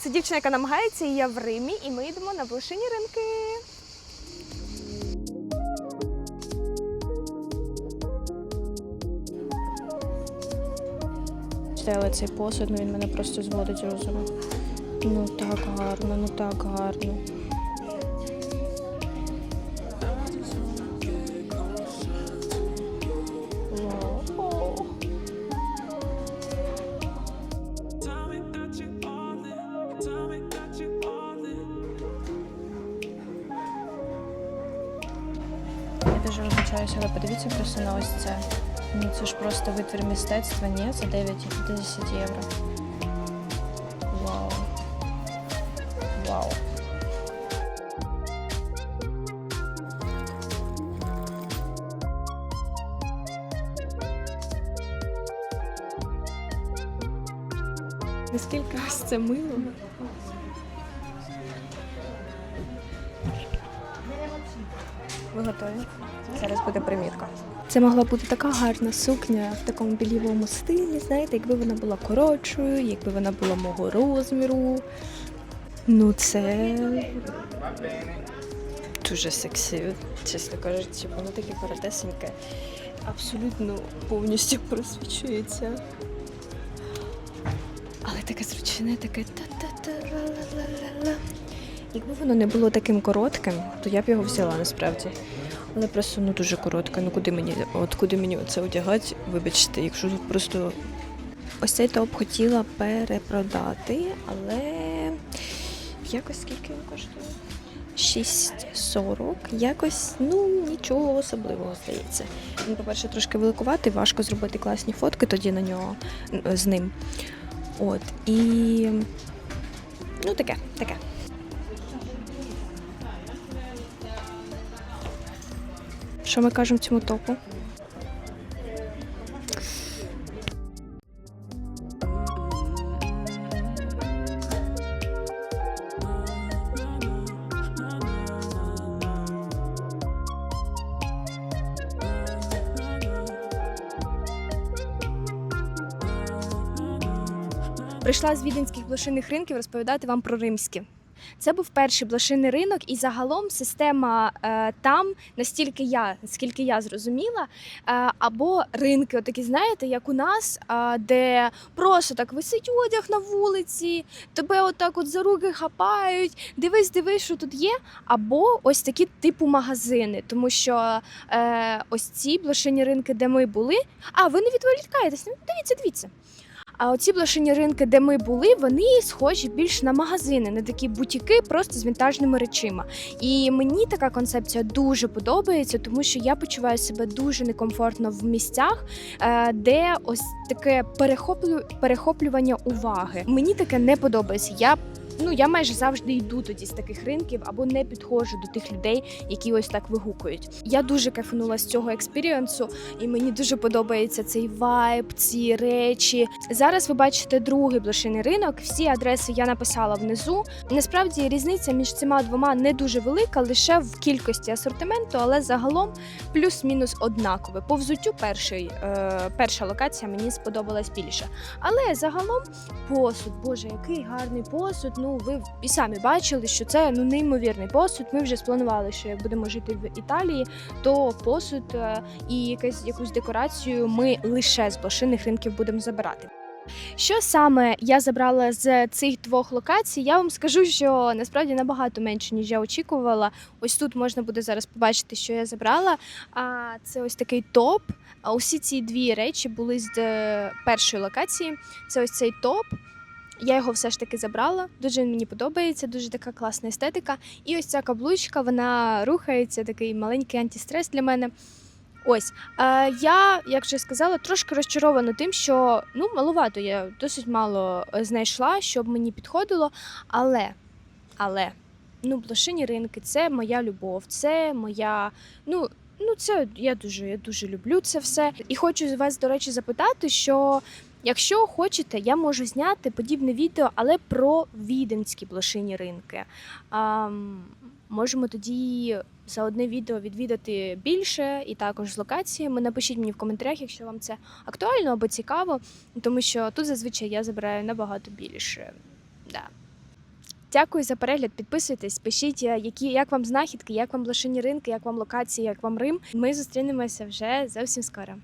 Це дівчина, яка намагається, і я в Римі, і ми йдемо на блошині ринки. Але цей посуд, ну він мене просто зводить з розуму. Ну так гарно, ну так гарно. Дуже вибачаюся, але подивіться просто на ось це. Ну це ж просто витвір мистецтва, ні, це 9 і 10 євро. Вау. Вау. Наскільки ось це мило. Ви готові? Зараз буде примітка. Це могла бути така гарна сукня в такому білівому стилі, знаєте, якби вона була коротшою, якби вона була мого розміру. Ну, це Дуже сексі, чесно кажучи, воно таке коротесеньке. Абсолютно повністю просвічується. Але таке зручне, таке та-та-та-ла-ла-ла-ла. Якби воно не було таким коротким, то я б його взяла насправді. Але просто ну дуже коротке. Ну куди мені, от куди мені це одягати, вибачте, якщо тут просто Ось цей топ хотіла перепродати, але якось скільки він коштує? 6,40. Якось, ну, нічого особливого здається. Він, по-перше, трошки великуватий, важко зробити класні фотки тоді на нього з ним. От. І ну таке, таке. Що ми кажемо цьому топу? Прийшла з віденських блошиних ринків розповідати вам про римські. Це був перший блошиний ринок, і загалом система е, там, настільки я, наскільки я зрозуміла, е, або ринки, отакі, знаєте, як у нас, е, де просто так висить одяг на вулиці, тебе отак от за руки хапають, дивись, дивись, що тут є. Або ось такі типу магазини, тому що е, ось ці блошині ринки, де ми були. А ви не відволікаєтесь? Ну, дивіться, дивіться. А оці блошині ринки, де ми були, вони схожі більш на магазини, на такі бутіки, просто з вінтажними речима. І мені така концепція дуже подобається, тому що я почуваю себе дуже некомфортно в місцях, е, де ось таке перехоплю... перехоплювання уваги. Мені таке не подобається. Я Ну, я майже завжди йду тоді з таких ринків або не підходжу до тих людей, які ось так вигукують. Я дуже кайфанула з цього експірієнсу, і мені дуже подобається цей вайб, ці речі. Зараз ви бачите другий блошиний ринок. Всі адреси я написала внизу. Насправді різниця між цими двома не дуже велика, лише в кількості асортименту, але загалом плюс-мінус однакове. По взуттю перший, е, перша локація мені сподобалась більше. Але загалом посуд, боже, який гарний посуд. Ну, ви і самі бачили, що це ну неймовірний посуд. Ми вже спланували, що як будемо жити в Італії, то посуд е, і якась якусь декорацію ми лише з блошиних ринків будемо забирати. Що саме я забрала з цих двох локацій? Я вам скажу, що насправді набагато менше, ніж я очікувала. Ось тут можна буде зараз побачити, що я забрала. А це ось такий топ. А усі ці дві речі були з е, першої локації. Це ось цей топ. Я його все ж таки забрала. Дуже він мені подобається, дуже така класна естетика. І ось ця каблучка, вона рухається, такий маленький антистрес для мене. Ось е, я, як вже сказала, трошки розчарована тим, що ну маловато я досить мало е, знайшла, щоб мені підходило. Але, але, ну, блошині ринки це моя любов, це моя. ну, Ну, це я дуже, я дуже люблю це все. І хочу вас, до речі, запитати, що якщо хочете, я можу зняти подібне відео, але про віденські блошині ринки. А, можемо тоді за одне відео відвідати більше і також з локаціями. Напишіть мені в коментарях, якщо вам це актуально або цікаво, тому що тут зазвичай я забираю набагато більше. Да. Дякую за перегляд. Підписуйтесь, пишіть, е, які як вам знахідки, як вам блошині ринки, як вам локації, як вам Рим. Ми зустрінемося вже зовсім скоро.